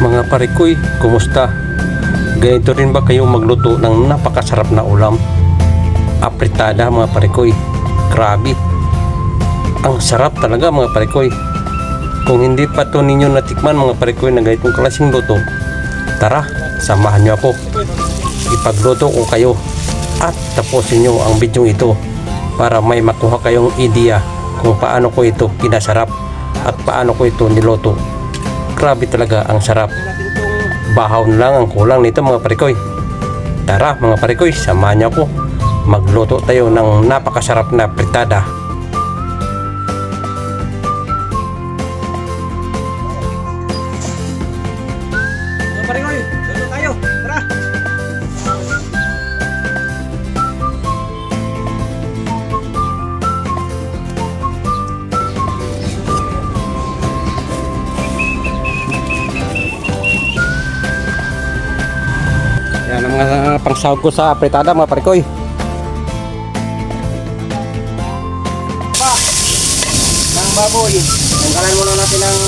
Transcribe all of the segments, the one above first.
Mga parikoy, kumusta? Ganito rin ba kayo magluto ng napakasarap na ulam? Apritada mga parikoy. Grabe. Ang sarap talaga mga parikoy. Kung hindi pa to ninyo natikman mga parikoy na ganitong klaseng luto, tara, samahan nyo ako. Ipagluto ko kayo at tapusin nyo ang video ito para may makuha kayong ideya kung paano ko ito pinasarap at paano ko ito niloto. Grabe talaga ang sarap. Bahaw na lang ang kulang nito mga parikoy. Tara mga parikoy, samahan niyo ako. Magluto tayo ng napakasarap na fritada. Ang mga pangsahog ko sa fritada mga parikoy. Pa! Ng baboy. Tanggalan muna natin ng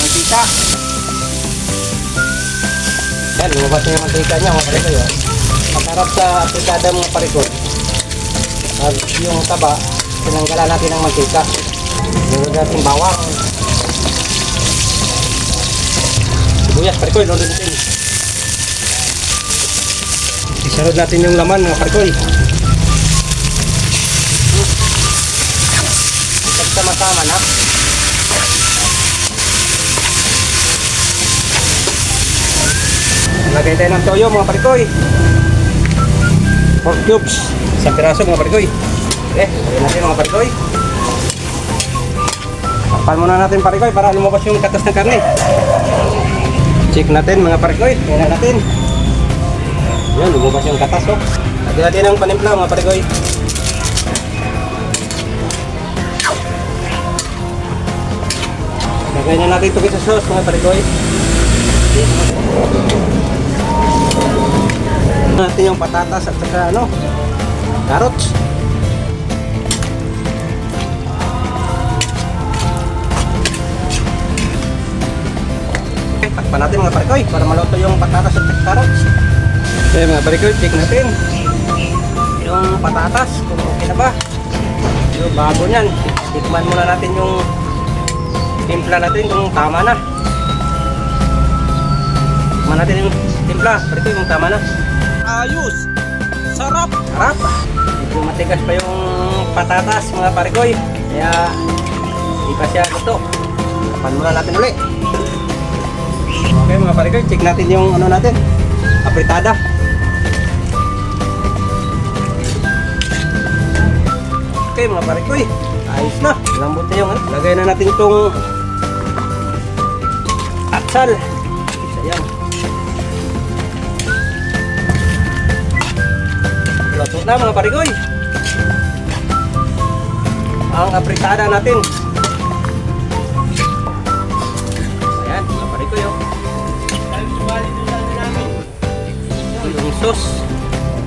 mantika. Yan, lumabas na yung mantika niya mga parikoy. Oh. Sa aplikada mga parikoy. At yung taba, tinanggalan natin ng mantika. Nilagyan natin bawang. Sibuyas, parikoy, lolo natin. Isarod natin yung laman mga parikoy. Sama-sama na. Lagay tayo ng toyo mga parikoy. 4 cubes. Isang piraso mga parikoy. Eh, lagyan natin mga parikoy. Takpan muna natin parikoy para lumabas yung katas ng karne. Check natin mga parikoy. Tingnan natin. Yan, lumabas yung katas oh. Lagyan natin ng panimpla mga parikoy. Lagyan na natin ito sa sauce mga parikoy. natin yung patatas at saka ano carrots okay, takpan natin mga parikoy para maluto yung patatas at carrots okay mga parikoy check natin yung patatas kung okay na ba yung bago nyan tikman muna natin yung timpla natin kung tama na tikman natin yung timpla parikoy kung tama na Ayos! Sarap! Sarap. Medyo matigas pa yung patatas mga parikoy. Kaya hindi pa siya luto. Kapan muna natin uli. Okay mga parikoy, check natin yung ano natin. Apritada. Okay mga parikoy, ayos na. Lambot na yung ano. Lagay na natin itong atsal. Sayang. Luto na mga parigoy. Ang apritada natin. Ayan, mga parigoy oh. Yung sauce.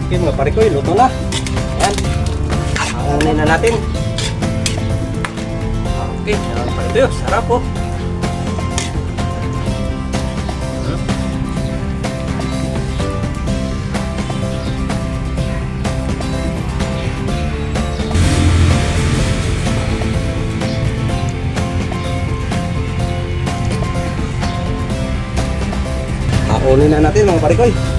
Okay mga parigoy, luto na. Ayan. Aanunin na natin. Okay, mga parigoy, oh, sarap oh. Haonin na natin mga parikoy.